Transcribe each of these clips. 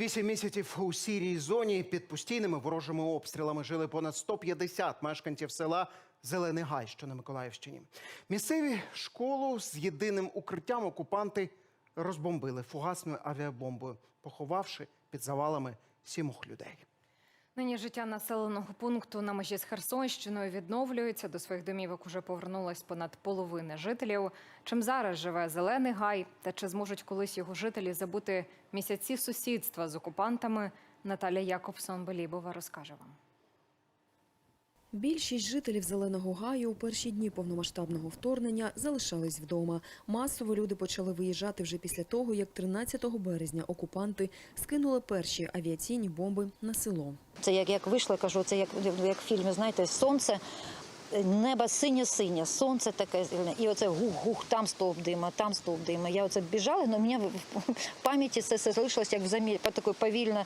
Вісім місяців у сірій зоні під постійними ворожими обстрілами жили понад 150 мешканців села Зелений Гай, що на Миколаївщині. Місцеві школу з єдиним укриттям окупанти розбомбили фугасною авіабомбою, поховавши під завалами сімох людей. Нині життя населеного пункту на межі з Херсонщиною відновлюється. До своїх домівок уже повернулось понад половина жителів. Чим зараз живе зелений гай, та чи зможуть колись його жителі забути місяці сусідства з окупантами? Наталя Якобсон Белібова розкаже вам. Більшість жителів Зеленого Гаю у перші дні повномасштабного вторгнення залишались вдома. Масово люди почали виїжджати вже після того, як 13 березня окупанти скинули перші авіаційні бомби на село. Це як, як вийшло, кажу, це як, як в фільмі, знаєте, сонце, небо синє-синє, сонце таке зелене. І оце гух-гух, там стовп дима, там стовп дима. Я оце біжала, але у мене в пам'яті це залишилось як в замірі, така повільна,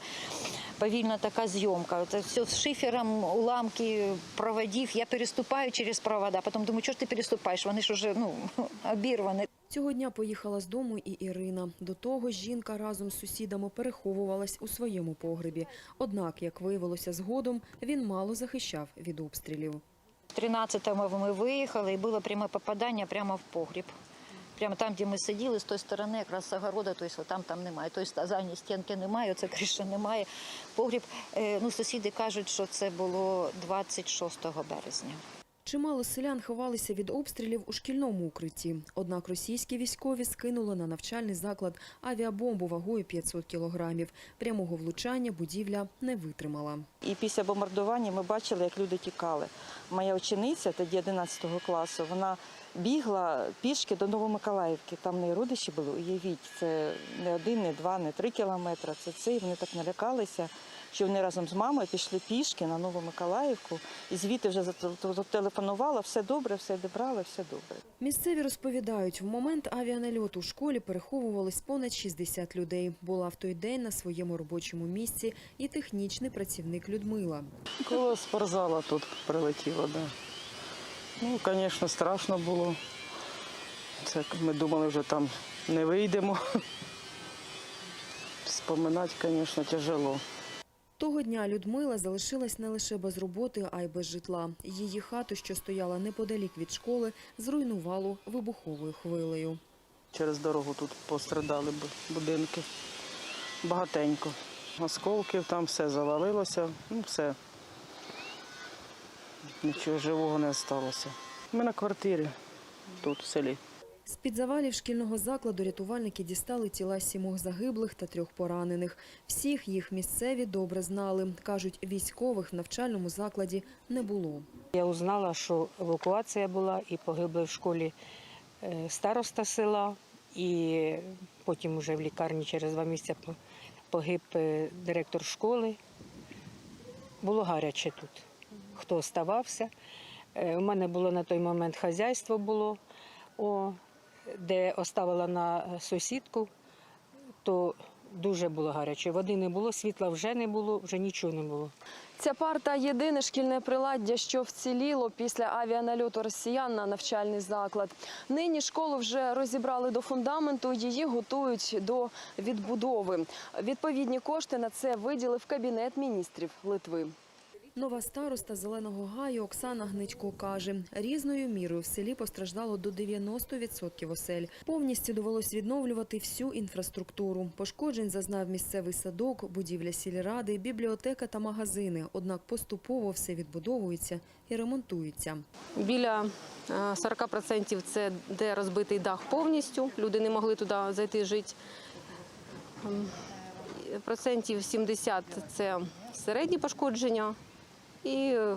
повільна така зйомка. Це все з шифером, уламки проводів. Я переступаю через провода, потім думаю, чого ж ти переступаєш? Вони ж уже ну, обірвані. Цього дня поїхала з дому і Ірина. До того жінка разом з сусідами переховувалась у своєму погребі. Однак, як виявилося згодом, він мало захищав від обстрілів. 13-го ми виїхали і було пряме попадання прямо в погріб. Прямо там, де ми сиділи, з тої сторони, якраз з огорода, тобто там, там немає. Тобто задньої стінки немає, оце криша немає. Погріб, е, ну, сусіди кажуть, що це було 26 березня. Чимало селян ховалися від обстрілів у шкільному укритті. Однак російські військові скинули на навчальний заклад авіабомбу вагою 500 кілограмів. Прямого влучання будівля не витримала. І після бомбардування ми бачили, як люди тікали. Моя учениця, тоді 11 класу, вона бігла пішки до Новомиколаївки. Там неї родичі були. Уявіть, це не один, не два, не три кілометри. Це це. І вони так налякалися, що вони разом з мамою пішли пішки на Новомиколаївку. І звідти вже зателефонувала, все добре, все добрали, все добре. Місцеві розповідають, в момент авіанальоту в школі переховувались понад 60 людей. Була в той день на своєму робочому місці і технічний працівник Людмила. Коло спортзала тут прилетіло, да. Ну, звісно, страшно було. Це ми думали, вже там не вийдемо. Споминати, звісно, тяжело. Того дня Людмила залишилась не лише без роботи, а й без житла. Її хату, що стояла неподалік від школи, зруйнувало вибуховою хвилею. Через дорогу тут пострадали будинки. Багатенько. Осколків там все завалилося, ну все. Нічого живого не залишилося. Ми на квартирі тут, в селі. З-під завалів шкільного закладу рятувальники дістали тіла сімох загиблих та трьох поранених. Всіх їх місцеві добре знали. Кажуть, військових в навчальному закладі не було. Я узнала, що евакуація була і погибли в школі е, староста села, і потім вже в лікарні через два місяці погиб е, директор школи. Було гаряче тут. Хто оставався. Е, У мене було на той момент хазяйство було, о, де оставила на сусідку, то дуже було гаряче. Води не було, світла вже не було, вже нічого не було. Ця парта єдине шкільне приладдя, що вціліло після авіанальоту росіян на навчальний заклад. Нині школу вже розібрали до фундаменту, її готують до відбудови. Відповідні кошти на це виділив кабінет міністрів Литви. Нова староста Зеленого Гаю Оксана Гничко каже, різною мірою в селі постраждало до 90% осель. Повністю довелось відновлювати всю інфраструктуру. Пошкоджень зазнав місцевий садок, будівля сільради, бібліотека та магазини. Однак поступово все відбудовується і ремонтується. Біля е, 40% це де розбитий дах повністю. Люди не могли туди зайти жити. Ем, Процентів 70 це середні пошкодження. І е,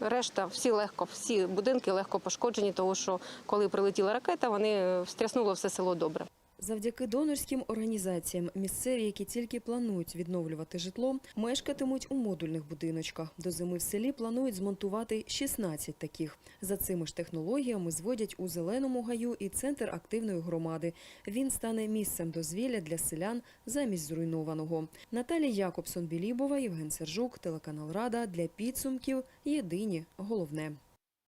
решта всі легко, всі будинки легко пошкоджені, тому що коли прилетіла ракета, вони е, встряснуло все село добре. Завдяки донорським організаціям місцеві, які тільки планують відновлювати житло, мешкатимуть у модульних будиночках. До зими в селі планують змонтувати 16 таких. За цими ж технологіями зводять у зеленому гаю і центр активної громади. Він стане місцем дозвілля для селян замість зруйнованого. Наталія Якобсон Білібова, Євген Сержук, телеканал Рада для підсумків. Єдині головне.